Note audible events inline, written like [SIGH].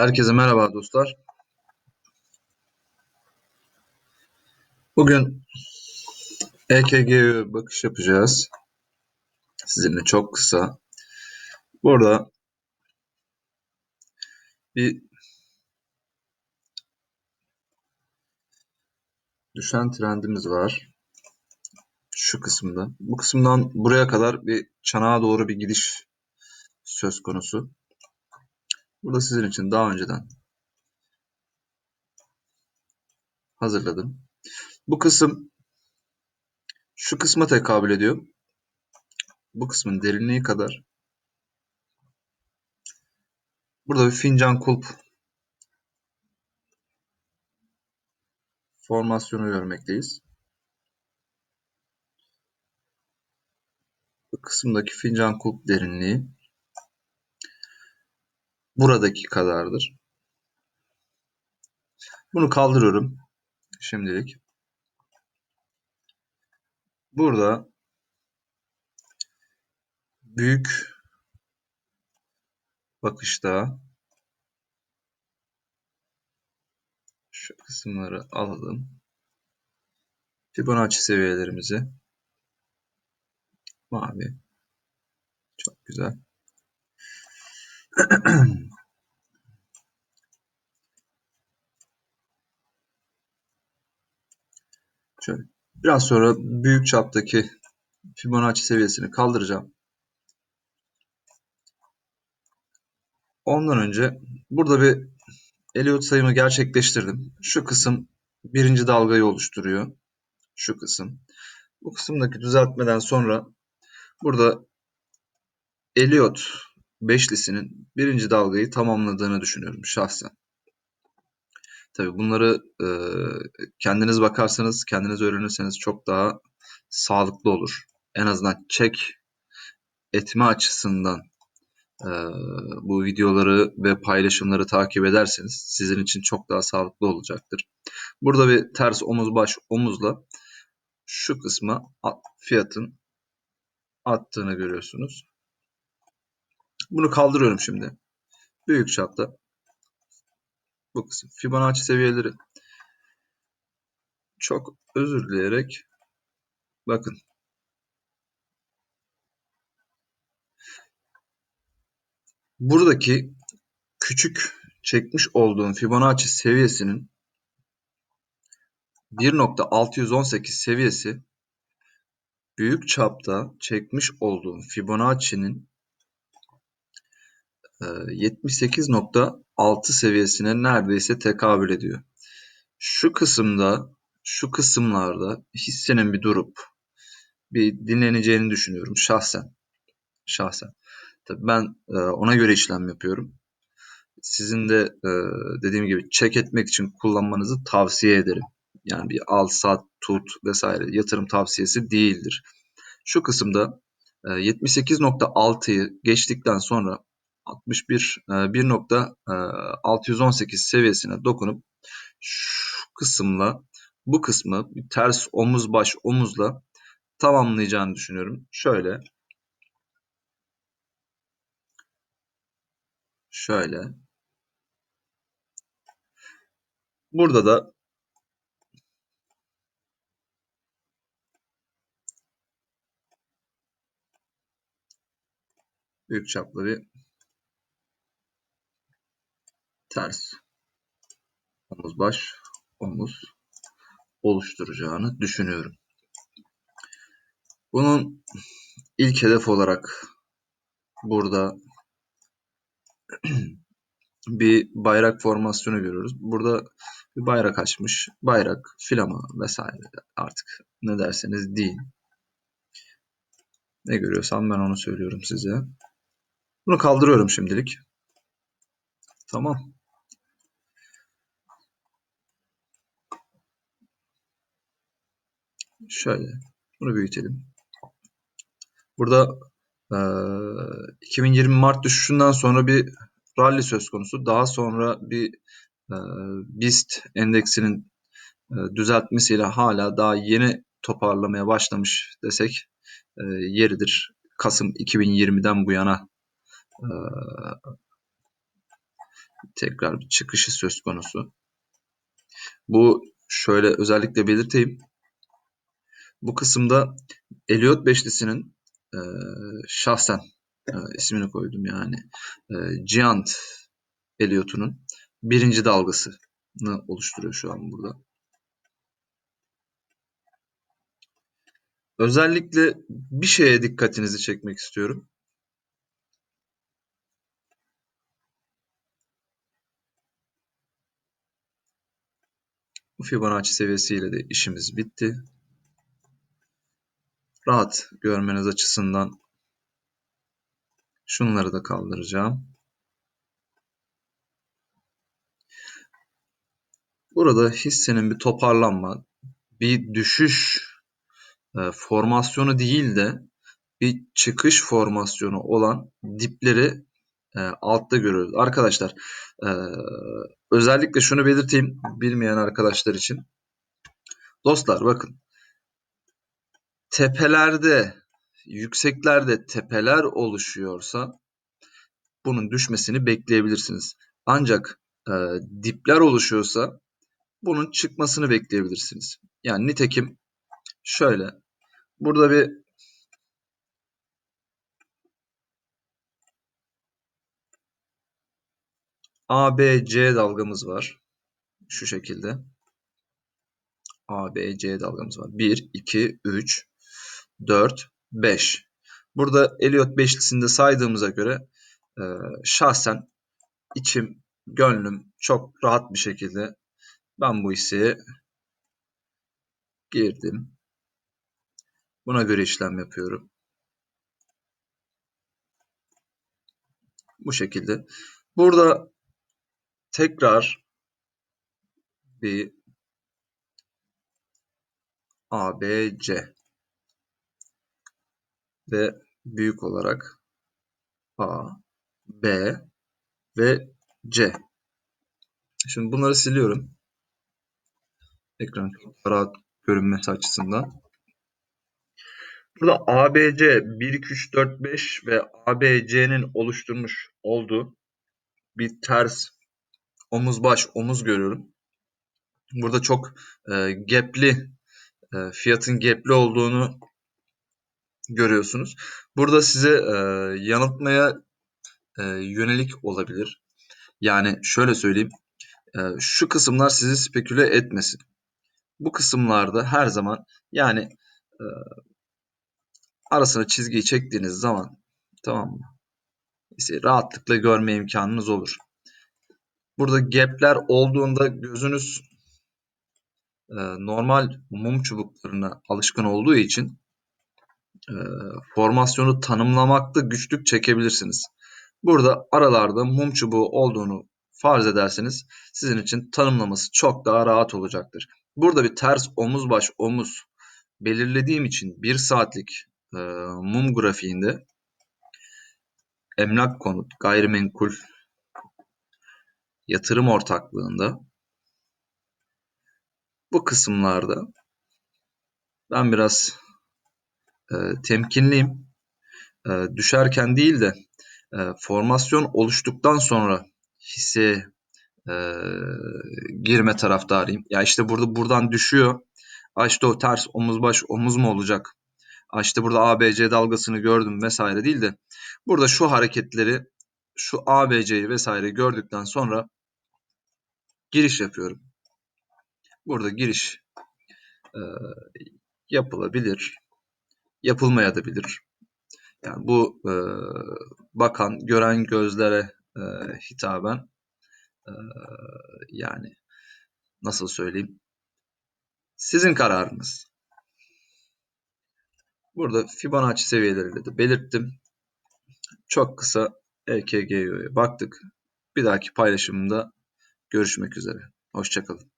Herkese merhaba dostlar. Bugün EKG'ye bakış yapacağız. Sizinle çok kısa. Burada bir düşen trendimiz var. Şu kısımda. Bu kısımdan buraya kadar bir çanağa doğru bir gidiş söz konusu. Burada sizin için daha önceden hazırladım. Bu kısım şu kısma tekabül ediyor. Bu kısmın derinliği kadar. Burada bir fincan kulp formasyonu görmekteyiz. Bu kısımdaki fincan kulp derinliği buradaki kadardır. Bunu kaldırıyorum şimdilik. Burada büyük bakışta şu kısımları alalım. Fibonacci seviyelerimizi mavi çok güzel. [CLEARS THROAT] Şöyle biraz sonra büyük çaptaki Fibonacci seviyesini kaldıracağım. Ondan önce burada bir Elliot sayımı gerçekleştirdim. Şu kısım birinci dalgayı oluşturuyor. Şu kısım. Bu kısımdaki düzeltmeden sonra burada Elliot beşlisinin birinci dalgayı tamamladığını düşünüyorum şahsen. Tabii bunları e, kendiniz bakarsanız, kendiniz öğrenirseniz çok daha sağlıklı olur. En azından çek etme açısından e, bu videoları ve paylaşımları takip ederseniz sizin için çok daha sağlıklı olacaktır. Burada bir ters omuz baş omuzla şu kısma fiyatın attığını görüyorsunuz. Bunu kaldırıyorum şimdi. Büyük çapta. Bu kısım. Fibonacci seviyeleri. Çok özür dileyerek bakın. Buradaki küçük çekmiş olduğum Fibonacci seviyesinin 1.618 seviyesi büyük çapta çekmiş olduğum Fibonacci'nin 78.6 seviyesine neredeyse tekabül ediyor. Şu kısımda, şu kısımlarda hissenin bir durup bir dinleneceğini düşünüyorum şahsen. Şahsen. Tabii ben e, ona göre işlem yapıyorum. Sizin de e, dediğim gibi çek etmek için kullanmanızı tavsiye ederim. Yani bir al sat tut vesaire yatırım tavsiyesi değildir. Şu kısımda 78.6'yı e, geçtikten sonra 61 1.618 seviyesine dokunup şu kısımla bu kısmı ters omuz baş omuzla tamamlayacağını düşünüyorum. Şöyle şöyle burada da büyük çaplı bir ters omuz baş omuz oluşturacağını düşünüyorum. Bunun ilk hedef olarak burada [CLEARS THROAT] bir bayrak formasyonu görüyoruz. Burada bir bayrak açmış. Bayrak, filama vesaire artık ne derseniz deyin. Ne görüyorsam ben onu söylüyorum size. Bunu kaldırıyorum şimdilik. Tamam. Şöyle. Bunu büyütelim. Burada e, 2020 Mart düşüşünden sonra bir rally söz konusu. Daha sonra bir e, BIST endeksinin e, düzeltmesiyle hala daha yeni toparlamaya başlamış desek e, yeridir. Kasım 2020'den bu yana e, tekrar bir çıkışı söz konusu. Bu şöyle özellikle belirteyim. Bu kısımda Elliot beşlisinin e, şahsen e, ismini koydum yani e, Giant Elliot'unun birinci dalgasını oluşturuyor şu an burada. Özellikle bir şeye dikkatinizi çekmek istiyorum. Fibonacci seviyesiyle de işimiz bitti. Rahat görmeniz açısından şunları da kaldıracağım. Burada hissenin bir toparlanma, bir düşüş e, formasyonu değil de bir çıkış formasyonu olan dipleri e, altta görüyoruz. Arkadaşlar e, özellikle şunu belirteyim bilmeyen arkadaşlar için. Dostlar bakın tepelerde yükseklerde tepeler oluşuyorsa bunun düşmesini bekleyebilirsiniz. Ancak e, dipler oluşuyorsa bunun çıkmasını bekleyebilirsiniz. Yani nitekim şöyle burada bir ABC dalgamız var. Şu şekilde. ABC dalgamız var. 1, 2, 3, 4, 5. Burada Elliot beşlisinde saydığımıza göre e, şahsen içim, gönlüm çok rahat bir şekilde ben bu hisseye girdim. Buna göre işlem yapıyorum. Bu şekilde. Burada tekrar bir ABC ve büyük olarak A, B ve C. Şimdi bunları siliyorum. Ekran rahat görünmesi açısından. Burada ABC 1, 2, 3, 4, 5 ve ABC'nin oluşturmuş olduğu bir ters omuz baş omuz görüyorum. Burada çok e, gapli e, fiyatın gapli olduğunu görüyorsunuz. Burada size e, yanıltmaya e, yönelik olabilir. Yani şöyle söyleyeyim. E, şu kısımlar sizi speküle etmesin. Bu kısımlarda her zaman yani e, arasına çizgiyi çektiğiniz zaman tamam mı? İşte rahatlıkla görme imkanınız olur. Burada gapler olduğunda gözünüz e, normal mum çubuklarına alışkın olduğu için e, formasyonu tanımlamakta güçlük çekebilirsiniz. Burada aralarda mum çubuğu olduğunu farz ederseniz sizin için tanımlaması çok daha rahat olacaktır. Burada bir ters omuz baş omuz belirlediğim için 1 saatlik e, mum grafiğinde emlak konut, gayrimenkul, yatırım ortaklığında bu kısımlarda ben biraz e, temkinliyim. E, düşerken değil de e, formasyon oluştuktan sonra hisse e, girme taraftarıyım. Ya işte burada buradan düşüyor. İşte o ters omuz baş omuz mu olacak? Ha işte burada ABC dalgasını gördüm vesaire değil de burada şu hareketleri şu ABC'yi vesaire gördükten sonra giriş yapıyorum. Burada giriş e, yapılabilir. Yapılmaya da bilir. Yani bu e, bakan, gören gözlere e, hitaben e, yani nasıl söyleyeyim sizin kararınız. Burada Fibonacci seviyeleriyle de belirttim. Çok kısa EKG'ye baktık. Bir dahaki paylaşımda görüşmek üzere. Hoşçakalın.